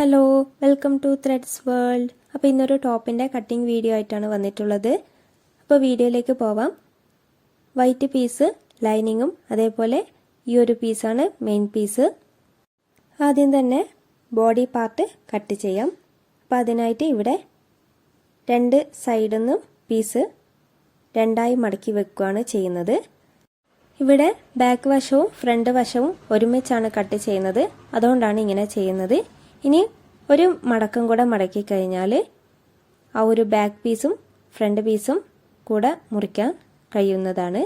Hello welcome to threads world അപ്പോൾ ഇന്നൊരു ടോപ്പിന്റെ കട്ടിംഗ് വീഡിയോ ആയിട്ടാണ് വന്നിട്ടുള്ളത്. അപ്പോൾ വീഡിയോയിലേക്ക് പോവാം. വൈറ്റ് പീസ് ലൈനിങ്ങും അതേപോലെ ഈ ഒരു പീസാണ് മെയിൻ പീസ് ആദ്യം തന്നെ ബോഡി പാർട്ട് കട്ട് ചെയ്യാം. അപ്പോൾ അതിനായിട്ട് ഇവിടെ രണ്ട് സൈഡിൽ നിന്നും പീസ് രണ്ടായി മടക്കി വെക്കുകയാണ് ചെയ്യുന്നത്. ഇവിടെ ബാക്ക് വശവും ഫ്രണ്ട് വശവും ഒരുമിച്ചാണ് കട്ട് ചെയ്യുന്നത്. അതുകൊണ്ടാണ് ഇങ്ങനെ ചെയ്യുന്നത്. ഇനി ഒരു മടക്കം കൂടെ മടക്കി കഴിഞ്ഞാൽ ആ ഒരു ബാക്ക് പീസും ഫ്രണ്ട് പീസും കൂടെ മുറിക്കാൻ കഴിയുന്നതാണ്.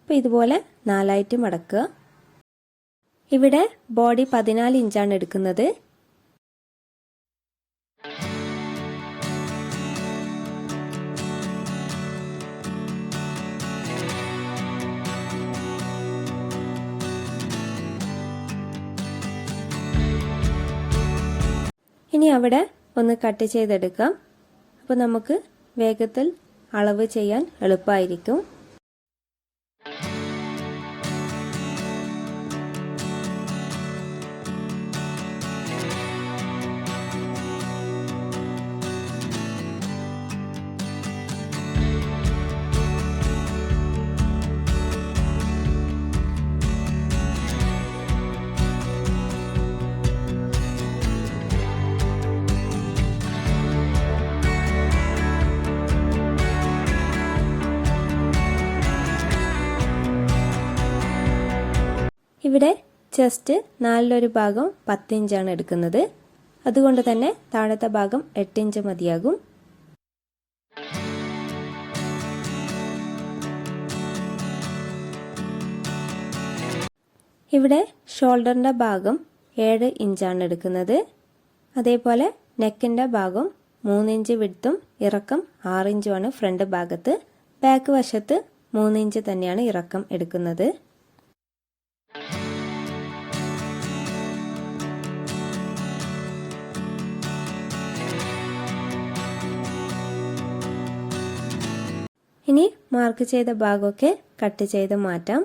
അപ്പോൾ ഇതുപോലെ നാലായിട്ട് മടക്കുക. ഇവിടെ ബോഡി പതിനാല് ഇഞ്ചാണ് എടുക്കുന്നത്. ഇനി അവിടെ ഒന്ന് കട്ട് ചെയ്തെടുക്കാം. അപ്പോൾ നമുക്ക് വേഗത്തിൽ അളവ് ചെയ്യാൻ എളുപ്പമായിരിക്കും ഇവിടെ ചെസ്റ്റ് നാലിലൊരു ഭാഗം പത്തിഞ്ചാണ് എടുക്കുന്നത്. അതുകൊണ്ട് തന്നെ താഴത്തെ ഭാഗം എട്ടിഞ്ച് മതിയാകും. ഇവിടെ ഷോൾഡറിന്റെ ഭാഗം ഏഴ് ഇഞ്ചാണ് എടുക്കുന്നത്. അതേപോലെ നെക്കിന്റെ ഭാഗം മൂന്നിഞ്ച് വിടുത്തും ഇറക്കം ആറിഞ്ചുമാണ് ഫ്രണ്ട് ഭാഗത്ത്. ബാക്ക് വശത്ത് മൂന്നിഞ്ച് തന്നെയാണ് ഇറക്കം എടുക്കുന്നത്. ഇനി മാർക്ക് ചെയ്ത ഭാഗമൊക്കെ കട്ട് ചെയ്ത് മാറ്റാം.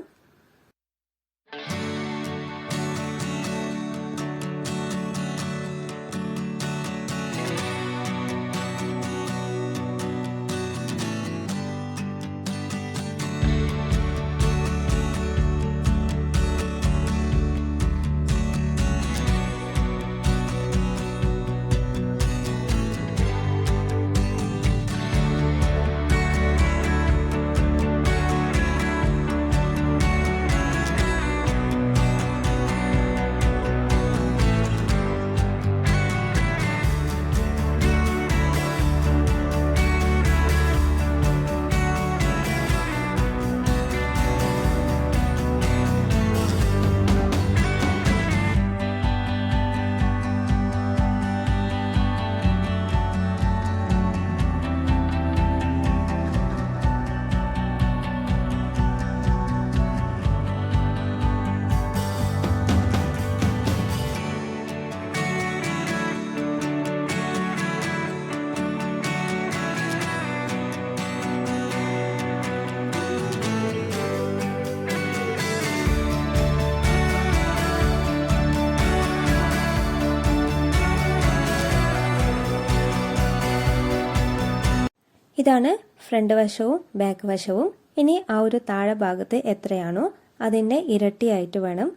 ഇതാണ് ഫ്രണ്ട് വശവും ബാക്ക് വശവും. ഇനി ആ ഒരു താഴെ ഭാഗത്ത് എത്രയാണോ അതിന്റെ ഇരട്ടിയായിട്ട് വേണം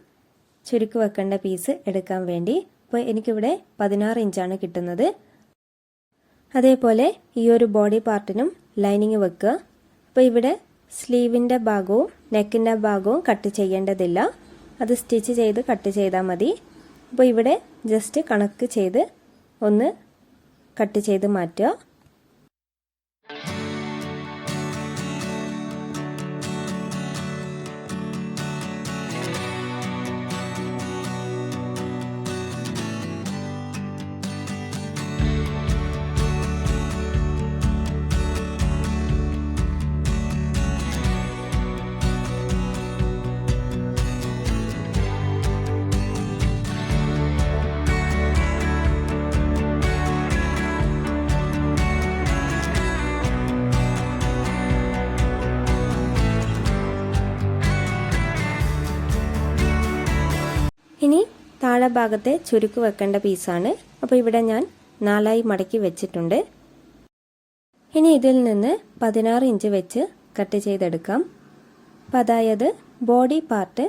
ചുരുക്കി വെക്കേണ്ട പീസ് എടുക്കാൻ വേണ്ടി. അപ്പോൾ എനിക്കിവിടെ പതിനാറ് ഇഞ്ചാണ് കിട്ടുന്നത്. അതേപോലെ ഈ ഒരു ബോഡി പാർട്ടിനും ലൈനിങ് വെക്കുക. അപ്പോൾ ഇവിടെ സ്ലീവിന്റെ ഭാഗവും നെക്കിന്റെ ഭാഗവും കട്ട് ചെയ്യേണ്ടതില്ല. അത് സ്റ്റിച്ച് ചെയ്ത് കട്ട് ചെയ്താൽ മതി. അപ്പോൾ ഇവിടെ ജസ്റ്റ് കണക്ക് ചെയ്ത് ഒന്ന് കട്ട് ചെയ്ത് മാറ്റുക. ഭാഗത്തെ ചുരുക്ക് വെക്കേണ്ട പീസാണ് അപ്പോൾ ഇവിടെ ഞാൻ നാലായി മടക്കി വെച്ചിട്ടുണ്ട്. ഇനി ഇതിൽ നിന്ന് പതിനാറ് ഇഞ്ച് വെച്ച് കട്ട് ചെയ്തെടുക്കാം. അപ്പം അതായത് ബോഡി പാർട്ട്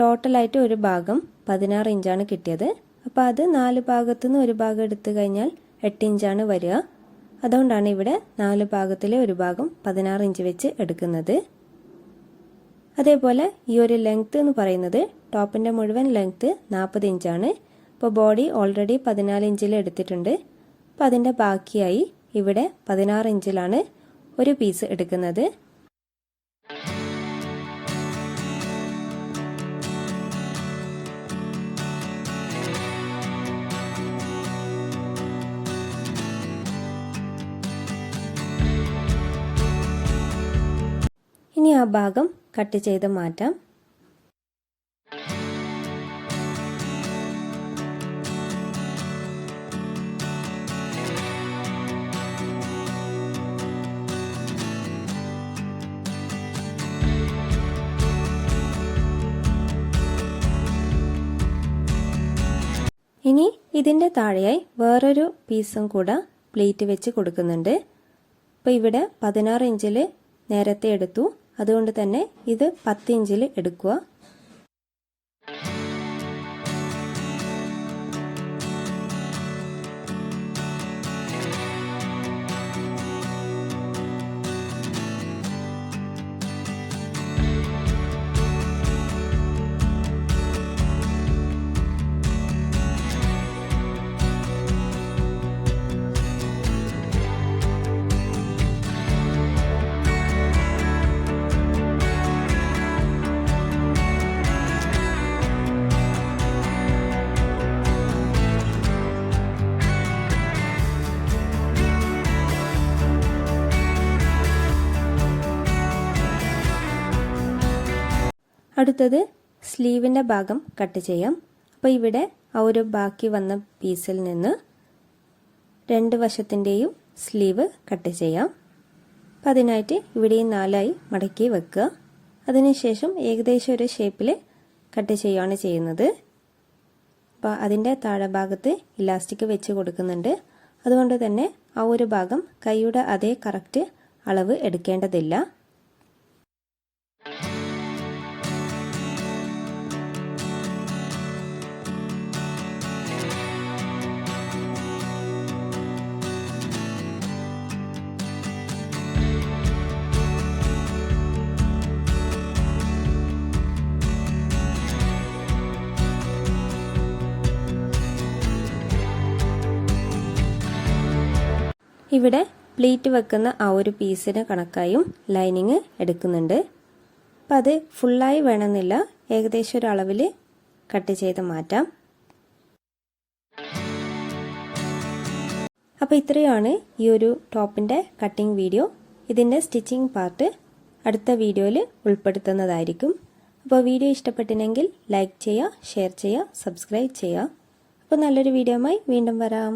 ടോട്ടലായിട്ട് ഒരു ഭാഗം പതിനാറ് ഇഞ്ചാണ് കിട്ടിയത്. അപ്പോൾ അത് നാല് ഭാഗത്തു നിന്ന് ഒരു ഭാഗം എടുത്തു കഴിഞ്ഞാൽ എട്ട് ഇഞ്ചാണ് വരിക. അതുകൊണ്ടാണ് ഇവിടെ നാല് ഭാഗത്തിലെ ഒരു ഭാഗം പതിനാറ് ഇഞ്ച് വെച്ച് എടുക്കുന്നത്. അതേപോലെ ഈ ഒരു ലെങ്ത് എന്ന് പറയുന്നത് ടോപ്പിന്റെ മുഴുവൻ ലെങ്ത്ത് നാൽപ്പത് ഇഞ്ചാണ്. ഇപ്പോൾ ബോഡി ഓൾറെഡി പതിനാല് ഇഞ്ചിൽ എടുത്തിട്ടുണ്ട്. അപ്പോൾ അതിന്റെ ബാക്കിയായി ഇവിടെ പതിനാറ് ഇഞ്ചിലാണ് ഒരു പീസ് എടുക്കുന്നത്. ഇനി ആ ഭാഗം കട്ട് ചെയ്ത് മാറ്റാം. ഇനി ഇതിന്റെ താഴെയായി വേറൊരു പീസും കൂടെ പ്ലേറ്റ് വെച്ച് കൊടുക്കുന്നുണ്ട്. അപ്പോൾ ഇവിടെ പതിനാറ് ഇഞ്ചിൽ നേരത്തെ എടുത്തു. അതുകൊണ്ട് തന്നെ ഇത് പത്ത് ഇഞ്ചിൽ എടുക്കുക. അടുത്തത് സ്ലീവിന്റെ ഭാഗം കട്ട് ചെയ്യാം. അപ്പോൾ ഇവിടെ ആ ഒരു ബാക്കി വന്ന പീസിൽ നിന്ന് രണ്ട് വശത്തിന്റെയും സ്ലീവ് കട്ട് ചെയ്യാം. അപ്പം അതിനായിട്ട് ഇവിടെയും നാലായി മടക്കി വെക്കുക. അതിനുശേഷം ഏകദേശം ഒരു ഷേപ്പിൽ കട്ട് ചെയ്യുകയാണ് ചെയ്യുന്നത്. അപ്പോൾ അതിന്റെ താഴെ ഭാഗത്ത് ഇലാസ്റ്റിക് വെച്ച് കൊടുക്കുന്നുണ്ട്. അതുകൊണ്ട് തന്നെ ആ ഒരു ഭാഗം കൈയുടെ അതേ കറക്റ്റ് അളവ് എടുക്കേണ്ടതില്ല. ഇവിടെ പ്ലീറ്റ് വെക്കുന്ന ആ ഒരു പീസിന് കണക്കായും ലൈനിങ് എടുക്കുന്നുണ്ട്. അപ്പം അത് ഫുള്ളായി വേണമെന്നില്ല. ഏകദേശം ഒരു അളവിൽ കട്ട് ചെയ്ത് മാറ്റാം. അപ്പോൾ ഇത്രയാണ് ഈ ഒരു ടോപ്പിന്റെ കട്ടിംഗ് വീഡിയോ. ഇതിന്റെ സ്റ്റിച്ചിങ് പാർട്ട് അടുത്ത വീഡിയോയിൽ ഉൾപ്പെടുത്തുന്നതായിരിക്കും. അപ്പോൾ വീഡിയോ ഇഷ്ടപ്പെട്ടിനെങ്കിൽ ലൈക്ക് ചെയ്യുക ഷെയർ ചെയ്യുക സബ്സ്ക്രൈബ് ചെയ്യുക അപ്പോൾ നല്ലൊരു വീഡിയോയുമായി വീണ്ടും വരാം.